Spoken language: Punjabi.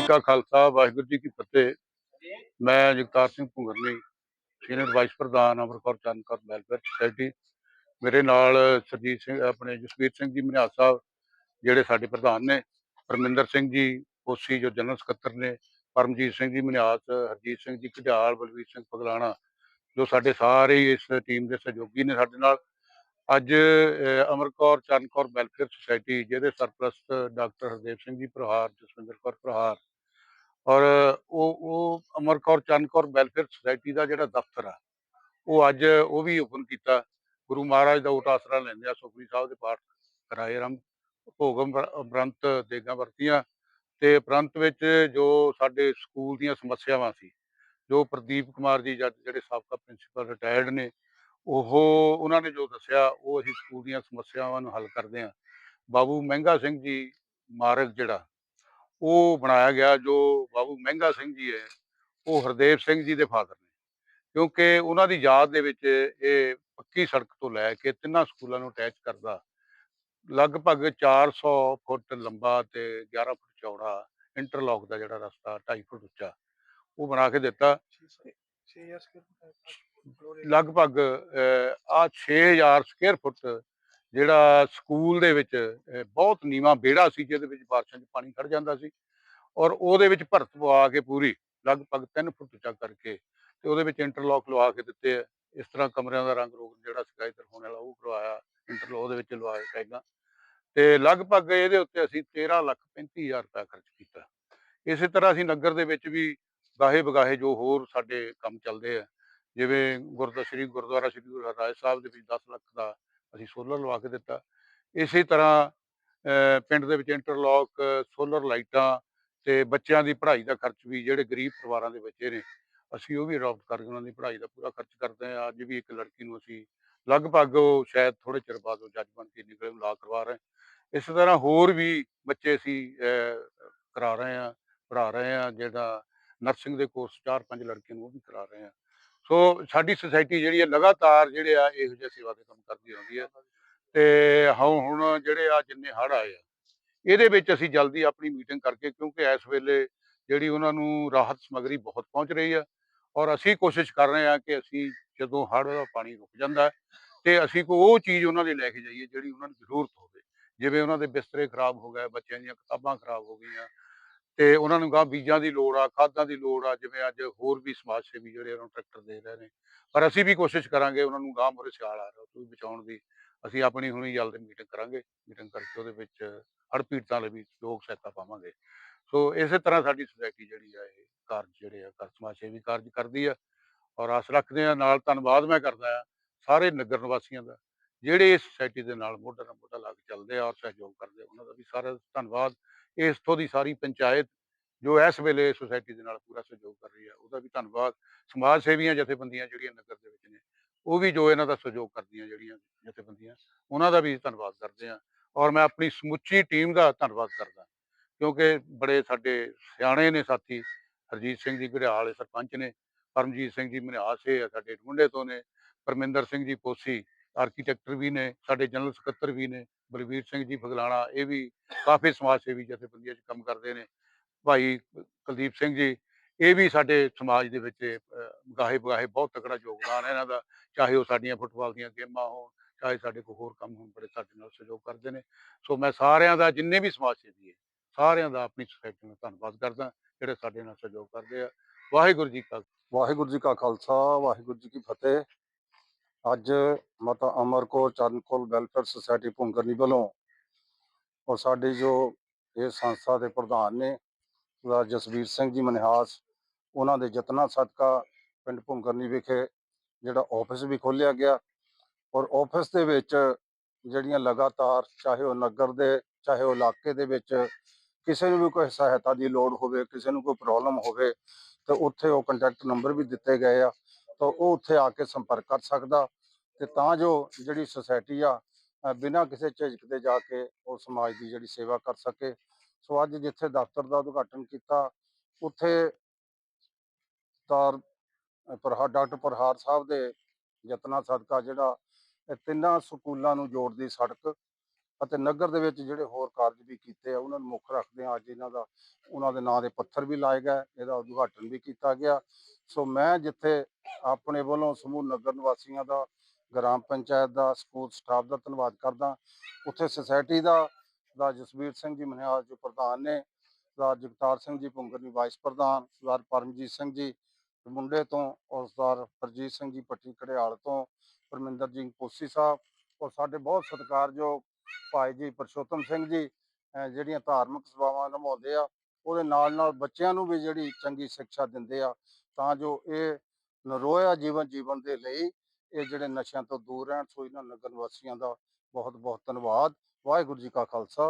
ਕਾ ਖਾਲਸਾ ਵਾਹਿਗੁਰੂ ਜੀ ਕੀ ਫਤਿਹ। ਮੈਂ ਜਗਤਾਰ ਸਿੰਘ ਭੁੰਗਰਨੀ ਸੀਨੀਅਰ ਵਾਈਸ ਪ੍ਰਧਾਨ ਅਮਰਕੌਰ ਚੰਦਕੌਰ ਵੈਲਫੇਅਰ ਸੁਸਾਇਟੀ। ਮੇਰੇ ਨਾਲ ਸਰਜੀਤ ਸਿੰਘ ਆਪਣੇ ਜਸਵੀਰ ਸਿੰਘ ਜੀ ਮਨਿਆਲ ਸਾਹਿਬ ਜਿਹੜੇ ਸਾਡੇ ਪ੍ਰਧਾਨ ਨੇ। ਪਰਮਿੰਦਰ ਸਿੰਘ ਜੀ ਕੋਸੀ ਜੋ ਜਨਰਲ ਸਕੱਤਰ ਨੇ। ਪਰਮਜੀਤ ਸਿੰਘ ਜੀ ਮਨਿਆਸ ਹਰਜੀਤ ਸਿੰਘ ਜੀ ਘੜਿਆਲ ਬਲਵੀਰ ਸਿੰਘ ਪਗਲਾਣਾ ਜੋ ਸਾਡੇ ਸਾਰੇ ਹੀ ਇਸ ਟੀਮ ਦੇ ਸਹਿਯੋਗੀ ਨੇ ਸਾਡੇ ਨਾਲ। ਅੱਜ ਅਹ, ਅਮਰਕੌਰ ਚੰਦਕੌਰ ਵੈਲਫੇਅਰ ਸੁਸਾਇਟੀ ਜਿਹਦੇ ਸਰਪ੍ਰਸਤ ਡਾਕਟਰ ਹਰਦੇਵ ਸਿੰਘ ਜੀ ਪ੍ਰਹਾਰ ਜਸਵਿੰਦਰ ਕੌਰ ਪ੍ਰਹਾਰ ਔਰ ਉਹ ਉਹ ਅਮਰਕੌਰ ਚੰਦਕੌਰ ਵੈਲਫੇਅਰ ਸੁਸਾਇਟੀ ਦਾ ਜਿਹੜਾ ਦਫ਼ਤਰ ਆ, ਉਹ ਅੱਜ ਉਹ ਵੀ ਓਪਨ ਕੀਤਾ। ਗੁਰੂ ਮਹਾਰਾਜ ਦਾ ਉਟਾਸਰਾ ਲੈਂਦੇ ਆ ਸੁਖਮਨੀ ਸਾਹਿਬ ਦੇ ਪਾਠ ਕਰਾਏ ਰਮ ਭੋਗਮ ਬ੍ਰੰਤ ਦੇਗਾ ਵਰਤੀਆਂ ਤੇ ਉਪਰੰਤ ਵਿੱਚ ਜੋ ਸਾਡੇ ਸਕੂਲ ਦੀਆਂ ਸਮੱਸਿਆਵਾਂ ਸੀ, ਜੋ ਪ੍ਰਦੀਪ ਕੁਮਾਰ ਜੀ ਜੱਜ ਜਿਹੜੇ ਸਾਬਕਾ ਪ੍ਰਿੰਸੀਪਲ ਰਿਟਾਇਰਡ ਨੇ, ਉਹ ਉਹਨਾਂ ਨੇ ਜੋ ਦੱਸਿਆ, ਉਹ ਅਸੀਂ ਸਕੂਲ ਦੀਆਂ ਸਮੱਸਿਆਵਾਂ ਨੂੰ ਹੱਲ ਕਰਦੇ ਹਾਂ। ਬਾਬੂ ਮਹਿੰਗਾ ਸਿੰਘ ਜੀ ਮਾਰਗ ਜਿਹੜਾ ਉਹ ਬਣਾਇਆ ਗਿਆ ਜੋ ਬਾਬੂ ਮਹਿੰਗਾ ਸਿੰਘ ਜੀ ਹੈ ਉਹ ਹਰਦੇਵ ਸਿੰਘ ਜੀ ਦੇ ਫਾਦਰ ਨੇ। ਕਿਉਂਕਿ ਉਹਨਾਂ ਦੀ ਯਾਦ ਦੇ ਵਿੱਚ ਇਹ ਪੱਕੀ ਸੜਕ ਤੋਂ ਲੈ ਕੇ ਤਿੰਨਾਂ ਸਕੂਲਾਂ ਨੂੰ ਅਟੈਚ ਕਰਦਾ ਲਗਭਗ 400 ਫੁੱਟ ਲੰਬਾ ਤੇ 11 ਫੁੱਟ ਚੌੜਾ ਇੰਟਰਲੌਕ ਦਾ ਜਿਹੜਾ ਰਸਤਾ 2.5 ਫੁੱਟ ਉੱਚਾ ਉਹ ਬਣਾ ਕੇ ਦਿੱਤਾ। ਲਗਭਗ ਆ 6000 ਸਕੁਅਰ ਫੁੱਟ ਜਿਹੜਾ ਸਕੂਲ ਦੇ ਵਿੱਚ ਬਹੁਤ ਨੀਵਾਂ ਵਿਹੜਾ ਸੀ, ਜਿਹਦੇ ਵਿੱਚ ਬਾਰਿਸ਼ਾਂ 'ਚ ਪਾਣੀ ਖੜ ਜਾਂਦਾ ਸੀ ਔਰ ਉਹਦੇ ਵਿੱਚ ਭਰਤ ਪਵਾ ਕੇ ਪੂਰੀ ਲਗਭਗ 3 ਫੁੱਟ ਉੱਚਾ ਕਰਕੇ ਤੇ ਉਹਦੇ ਵਿੱਚ ਇੰਟਰਲੌਕ ਲਵਾ ਕੇ ਦਿੱਤੇ ਆ। ਇਸ ਤਰ੍ਹਾਂ ਕਮਰਿਆਂ ਦਾ ਰੰਗ ਰੋਗ ਜਿਹੜਾ ਸੀਗਾ ਹੋਣ ਵਾਲਾ ਉਹ ਕਰਵਾਇਆ ਇੰਟਰਲੌਕ ਦੇ ਵਿੱਚ ਲਵਾਇਆ ਟੈਗਾਂ ਤੇ ਲਗਭਗ ਇਹਦੇ ਉੱਤੇ ਅਸੀਂ 13 ਲੱਖ 35000 ਰੁਪਏ ਖਰਚ ਕੀਤਾ। ਇਸੇ ਤਰ੍ਹਾਂ ਅਸੀਂ ਨਗਰ ਦੇ ਵਿੱਚ ਵੀ ਗਾਹੇ ਬਗਾਹੇ ਜੋ ਹੋਰ ਸਾਡੇ ਕੰਮ ਚੱਲਦੇ ਆ, ਜਿਵੇਂ ਗੁਰਦੁਆਰਾ ਸ੍ਰੀ ਗੁਰਦੁਆਰਾ ਸ੍ਰੀ ਗੁਰੂ ਹਰਿਰਾਏ ਸਾਹਿਬ ਦੇ ਵਿੱਚ 10 ਲੱਖ ਦਾ ਅਸੀਂ ਸੋਲਰ ਲਵਾ ਕੇ ਦਿੱਤਾ। ਇਸੇ ਤਰ੍ਹਾਂ ਪਿੰਡ ਦੇ ਵਿੱਚ ਇੰਟਰਲੌਕ ਸੋਲਰ ਲਾਈਟਾਂ ਤੇ ਬੱਚਿਆਂ ਦੀ ਪੜ੍ਹਾਈ ਦਾ ਖਰਚ ਵੀ ਜਿਹੜੇ ਗਰੀਬ ਪਰਿਵਾਰਾਂ ਦੇ ਬੱਚੇ ਨੇ, ਅਸੀਂ ਉਹ ਵੀ ਅਡਾਪਟ ਕਰਕੇ ਉਹਨਾਂ ਦੀ ਪੜ੍ਹਾਈ ਦਾ ਪੂਰਾ ਖਰਚ ਕਰਦੇ ਹਾਂ। ਅੱਜ ਵੀ ਇੱਕ ਲੜਕੀ ਨੂੰ ਅਸੀਂ ਲਗਭਗ ਉਹ ਸ਼ਾਇਦ ਥੋੜੇ ਚਿਰ ਬਾਅਦ ਉਹ ਜੱਜ ਬਣ ਕੇ ਨਿਕਲੇ ਲਾ ਕਰਵਾ ਰਹੇ ਹਾਂ। ਇਸੇ ਤਰ੍ਹਾਂ ਹੋਰ ਵੀ ਬੱਚੇ ਅਸੀਂ ਕਰਾ ਰਹੇ ਹਾਂ, ਪੜ੍ਹਾ ਰਹੇ ਹਾਂ। ਜਿਹੜਾ ਨਰਸਿੰਗ ਦੇ ਕੋਰਸ ਚਾਰ ਪੰਜ ਲੜਕੀਆਂ ਨੂੰ ਉਹ ਵੀ ਕਰਾ ਰਹੇ ਹਾਂ। ਸੋ ਸਾਡੀ ਸੁਸਾਇਟੀ ਜਿਹੜੀ ਹੈ ਲਗਾਤਾਰ ਜਿਹੜੇ ਆ ਇਹੋ ਜਿਹੇ ਸੇਵਾ ਦੇ ਕੰਮ ਕਰਦੀ ਰਹਿੰਦੀ ਹੈ। ਤੇ ਹੁਣ ਹੁਣ ਜਿਹੜੇ ਆ ਜਿੰਨੇ ਹੜ੍ਹ ਆਏ ਆ ਇਹਦੇ ਵਿੱਚ ਅਸੀਂ ਜਲਦੀ ਆਪਣੀ ਮੀਟਿੰਗ ਕਰਕੇ ਕਿਉਂਕਿ ਇਸ ਵੇਲੇ ਜਿਹੜੀ ਉਹਨਾਂ ਨੂੰ ਰਾਹਤ ਸਮੱਗਰੀ ਬਹੁਤ ਪਹੁੰਚ ਰਹੀ ਆ ਔਰ ਅਸੀਂ ਕੋਸ਼ਿਸ਼ ਕਰ ਰਹੇ ਹਾਂ ਕਿ ਅਸੀਂ ਜਦੋਂ ਹੜ੍ਹ ਦਾ ਪਾਣੀ ਰੁਕ ਜਾਂਦਾ ਹੈ, ਤੇ ਅਸੀਂ ਕੋਈ ਉਹ ਚੀਜ਼ ਉਹਨਾਂ ਲਈ ਲੈ ਕੇ ਜਾਈਏ ਜਿਹੜੀ ਉਹਨਾਂ ਨੂੰ ਜ਼ਰੂਰਤ ਹੋਵੇ। ਜਿਵੇਂ ਉਹਨਾਂ ਦੇ ਬਿਸਤਰੇ ਖਰਾਬ ਹੋ ਗਏ ਬੱਚਿਆਂ ਦੀਆਂ ਕਿਤਾਬਾਂ ਖਰਾਬ ਹੋ ਗਈਆਂ ਤੇ ਉਹਨਾਂ ਨੂੰ ਗਾਂ ਬੀਜਾਂ ਦੀ ਲੋੜ ਆ, ਖਾਦਾਂ ਦੀ ਲੋੜ ਆ, ਜਿਵੇਂ ਅੱਜ ਹੋਰ ਵੀ ਸਮਾਜ ਸੇਵੀ ਜਿਹੜੇ ਉਹਨਾਂ ਨੂੰ ਟਰੈਕਟਰ ਦੇ ਰਹੇ ਨੇ। ਪਰ ਅਸੀਂ ਵੀ ਕੋਸ਼ਿਸ਼ ਕਰਾਂਗੇ ਉਹਨਾਂ ਨੂੰ ਗਾਂ ਮੋਰੇ ਸਿਆਲ ਆ ਰਿਹਾ, ਉਹ ਵੀ ਬਚਾਉਣ ਦੀ। ਅਸੀਂ ਆਪਣੀ ਹੁਣੀ ਜਲਦੀ ਮੀਟਿੰਗ ਕਰਾਂਗੇ, ਮੀਟਿੰਗ ਕਰਕੇ ਉਹਦੇ ਵਿੱਚ ਹੜ੍ਹ ਪੀੜਤਾਂ ਲਈ ਵੀ ਲੋਕ ਸਹਾਇਤਾ ਪਾਵਾਂਗੇ। ਸੋ ਇਸੇ ਤਰ੍ਹਾਂ ਸਾਡੀ ਸੁਸਾਇਟੀ ਜਿਹੜੀ ਆ, ਇਹ ਕਾਰਜ ਜਿਹੜੇ ਆ ਕਰ ਸਮਾਜ ਸੇਵੀ ਕਾਰਜ ਕਰਦੀ ਆ। ਔਰ ਆਸ ਰੱਖਦੇ ਆ, ਨਾਲ ਧੰਨਵਾਦ ਮੈਂ ਕਰਦਾ ਆ ਸਾਰੇ ਨਗਰ ਨਿਵਾਸੀਆਂ ਦਾ, ਜਿਹੜੇ ਇਸ ਸੁਸਾਇਟੀ ਦੇ ਨਾਲ ਮੋਢਾ ਨਾਲ ਮੋਢਾ ਲਾ ਕੇ ਚੱਲਦੇ ਆ ਔਰ ਸਹਿਯੋਗ ਕਰਦੇ ਉਹਨਾਂ ਦਾ ਵੀ ਸਾਰਾ ਧੰਨਵਾਦ। ਇਸ ਦੀ ਸਾਰੀ ਪੰਚਾਇਤ ਜੋ ਇਸ ਵੇਲੇ ਸੁਸਾਇਟੀ ਦੇ ਨਾਲ ਪੂਰਾ ਸਹਿਯੋਗ ਕਰ ਰਹੀ ਹੈ ਉਹਦਾ ਵੀ ਧੰਨਵਾਦ। ਸਮਾਜ ਸੇਵੀਆਂ ਜਥੇਬੰਦੀਆਂ ਜਿਹੜੀਆਂ ਨਗਰ ਦੇ ਵਿੱਚ ਨੇ, ਉਹ ਵੀ ਜੋ ਇਹਨਾਂ ਦਾ ਸਹਿਯੋਗ ਕਰਦੀਆਂ ਜਿਹੜੀਆਂ ਜਥੇਬੰਦੀਆਂ, ਉਹਨਾਂ ਦਾ ਵੀ ਧੰਨਵਾਦ ਕਰਦੇ ਹਾਂ ਔਰ ਮੈਂ ਆਪਣੀ ਸਮੁੱਚੀ ਟੀਮ ਦਾ ਧੰਨਵਾਦ ਕਰਦਾ, ਕਿਉਂਕਿ ਬੜੇ ਸਾਡੇ ਸਿਆਣੇ ਨੇ ਸਾਥੀ, ਹਰਜੀਤ ਸਿੰਘ ਜੀ ਘੜਿਆਲ ਸਰਪੰਚ ਨੇ, ਪਰਮਜੀਤ ਸਿੰਘ ਜੀ ਮਨਿਆਸੇ ਆ ਸਾਡੇ ਮੁੰਡੇ ਤੋਂ ਨੇ, ਪਰਮਿੰਦਰ ਸਿੰਘ ਜੀ ਪੋਸੀ, ਆਰਕੀਟੈਕਟਰ ਵੀ ਨੇ, ਸਾਡੇ ਜਨਰਲ ਸਕੱਤਰ ਵੀ ਨੇ ਬਲਵੀਰ ਸਿੰਘ ਜੀ, ਫਗਲਾਣਾ, ਇਹ ਵੀ ਕਾਫੀ ਸਮਾਜ ਸੇਵੀ ਜਥੇਬੰਦੀਆਂ 'ਚ ਕੰਮ ਕਰਦੇ ਨੇ। ਭਾਈ ਕੁਲਦੀਪ ਸਿੰਘ ਜੀ, ਇਹ ਵੀ ਸਾਡੇ ਸਮਾਜ ਦੇ ਵਿੱਚ ਗਾਹੇ ਬਗਾਹੇ ਬਹੁਤ ਤਕੜਾ ਯੋਗਦਾਨ ਹੈ ਇਹਨਾਂ ਦਾ। ਚਾਹੇ ਉਹ ਸਾਡੀਆਂ ਫੁੱਟਬਾਲ ਦੀਆਂ ਗੇਮਾਂ ਹੋਣ, ਚਾਹੇ ਸਾਡੇ ਕੋਈ ਹੋਰ ਕੰਮ ਹੋਣ, ਬੜੇ ਸਾਡੇ ਨਾਲ ਸਹਿਯੋਗ ਕਰਦੇ ਨੇ। ਸੋ ਮੈਂ ਸਾਰਿਆਂ ਦਾ, ਜਿੰਨੇ ਵੀ ਸਮਾਜ ਸੇਵੀ ਹੈ, ਸਾਰਿਆਂ ਦਾ ਆਪਣੀ ਸੋਸਾਇਟੀ ਨੂੰ ਧੰਨਵਾਦ ਕਰਦਾ, ਜਿਹੜੇ ਸਾਡੇ ਨਾਲ ਸਹਿਯੋਗ ਕਰਦੇ ਆ। ਵਾਹਿਗੁਰੂ ਜੀ ਕਾ ਵਾਹਿਗੁਰੂ ਜੀ ਕਾ ਖਾਲਸਾ, ਵਾਹਿਗੁਰੂ ਜੀ ਕੀ ਫਤਿਹ। ਅੱਜ ਮਾਤਾ ਅਮਰ ਕੌਰ ਚਰਨਕੌਰ ਵੈਲਫੇਅਰ ਸੁਸਾਇਟੀ ਭੁੰਗਰਨੀ ਵੱਲੋਂ ਔਰ ਸਾਡੇ ਜੋ ਇਹ ਸੰਸਥਾ ਦੇ ਪ੍ਰਧਾਨ ਨੇ ਸਰਦਾਰ ਜਸਵੀਰ ਸਿੰਘ ਜੀ ਮਨਿਹਾਸ, ਉਹਨਾਂ ਦੇ ਯਤਨਾਂ ਸਦਕਾ ਪਿੰਡ ਭੁੰਗਰਨੀ ਵਿਖੇ ਜਿਹੜਾ ਆਫਿਸ ਵੀ ਖੋਲ੍ਹਿਆ ਗਿਆ ਔਰ ਆਫਿਸ ਦੇ ਵਿੱਚ ਜਿਹੜੀਆਂ ਲਗਾਤਾਰ ਚਾਹੇ ਉਹ ਨਗਰ ਦੇ, ਚਾਹੇ ਉਹ ਇਲਾਕੇ ਦੇ ਵਿੱਚ ਕਿਸੇ ਨੂੰ ਵੀ ਕੋਈ ਸਹਾਇਤਾ ਦੀ ਲੋੜ ਹੋਵੇ, ਕਿਸੇ ਨੂੰ ਕੋਈ ਪ੍ਰੋਬਲਮ ਹੋਵੇ, ਤੇ ਉੱਥੇ ਉਹ ਕੰਟੈਕਟ ਨੰਬਰ ਵੀ ਦਿੱਤੇ ਗਏ ਆ। ਤਾਂ ਉਹ ਉੱਥੇ ਆ ਕੇ ਸੰਪਰਕ ਕਰ ਸਕਦਾ ਤੇ ਤਾਂ ਜੋ ਜਿਹੜੀ ਸੁਸਾਇਟੀ ਆ ਬਿਨਾਂ ਕਿਸੇ ਝਿਜਕ ਦੇ ਜਾ ਕੇ ਉਹ ਸਮਾਜ ਦੀ ਜਿਹੜੀ ਸੇਵਾ ਕਰ ਸਕੇ। ਸੋ ਅੱਜ ਜਿੱਥੇ ਦਫ਼ਤਰ ਦਾ ਉਦਘਾਟਨ ਕੀਤਾ, ਉੱਥੇ ਤਾਰ ਪ੍ਰਹਾਰ ਡਾਕਟਰ ਪ੍ਰਹਾਰ ਸਾਹਿਬ ਦੇ ਯਤਨਾਂ ਸਦਕਾ ਜਿਹੜਾ, ਇਹ ਤਿੰਨਾਂ ਸਕੂਲਾਂ ਨੂੰ ਜੋੜਦੀ ਸੜਕ ਅਤੇ ਨਗਰ ਦੇ ਵਿੱਚ ਜਿਹੜੇ ਹੋਰ ਕਾਰਜ ਵੀ ਕੀਤੇ ਆ, ਉਹਨਾਂ ਨੂੰ ਮੁੱਖ ਰੱਖਦੇ ਆ। ਅੱਜ ਇਹਨਾਂ ਦਾ, ਉਹਨਾਂ ਦੇ ਨਾਂ ਦੇ ਪੱਥਰ ਵੀ ਲਾਏ ਗਏ, ਇਹਦਾ ਉਦਘਾਟਨ ਵੀ ਕੀਤਾ ਗਿਆ। ਸੋ ਮੈਂ ਜਿੱਥੇ ਆਪਣੇ ਵੱਲੋਂ ਸਮੂਹ ਨਗਰ ਨਿਵਾਸੀਆਂ ਦਾ, ਗ੍ਰਾਮ ਪੰਚਾਇਤ ਦਾ, ਸਕੂਲ ਸਟਾਫ ਦਾ ਧੰਨਵਾਦ ਕਰਦਾ, ਉੱਥੇ ਸੁਸਾਇਟੀ ਦਾ ਦਾ ਜਸਵੀਰ ਸਿੰਘ ਜੀ ਮਨਿਆਲ ਜੋ ਪ੍ਰਧਾਨ ਨੇ ਸਰਦਾਰ ਜਗਤਾਰ ਸਿੰਘ ਜੀ ਭੁੰਗਰਨੀ ਵਾਈਸ ਪ੍ਰਧਾਨ, ਸਰਦਾਰ ਪਰਮਜੀਤ ਸਿੰਘ ਜੀ ਮੁੰਡੇ ਤੋਂ ਔਰ ਸਰਦਾਰ ਹਰਜੀਤ ਸਿੰਘ ਜੀ ਪੱਟੀ ਘੜਿਆਲ ਤੋਂ, ਪਰਮਿੰਦਰ ਜੀ ਕੋਸੀ ਸਾਹਿਬ ਔਰ ਸਾਡੇ ਬਹੁਤ ਸਤਿਕਾਰਯੋਗ ਭਾਈ ਜੀ ਪਰਸ਼ੋਤਮ ਸਿੰਘ ਜੀ ਜਿਹੜੀਆਂ ਧਾਰਮਿਕ ਸੇਵਾਵਾਂ ਨਿਭਾਉਂਦੇ ਆ ਉਹਦੇ ਨਾਲ ਨਾਲ ਬੱਚਿਆਂ ਨੂੰ ਵੀ ਜਿਹੜੀ ਚੰਗੀ ਸਿੱਖਿਆ ਦਿੰਦੇ ਆ, ਤਾਂ ਜੋ ਇਹ ਨਰੋਇਆ ਜੀਵਨ ਜੀਵਨ ਦੇ ਲਈ ਇਹ ਜਿਹੜੇ ਨਸ਼ਿਆਂ ਤੋਂ ਦੂਰ ਰਹਿਣ, ਸੋ ਇਹਨਾਂ ਨਗਰ ਨਿਵਾਸੀਆਂ ਦਾ ਬਹੁਤ ਬਹੁਤ ਧੰਨਵਾਦ। ਵਾਹਿਗੁਰੂ ਜੀ ਕਾ ਖਾਲਸਾ।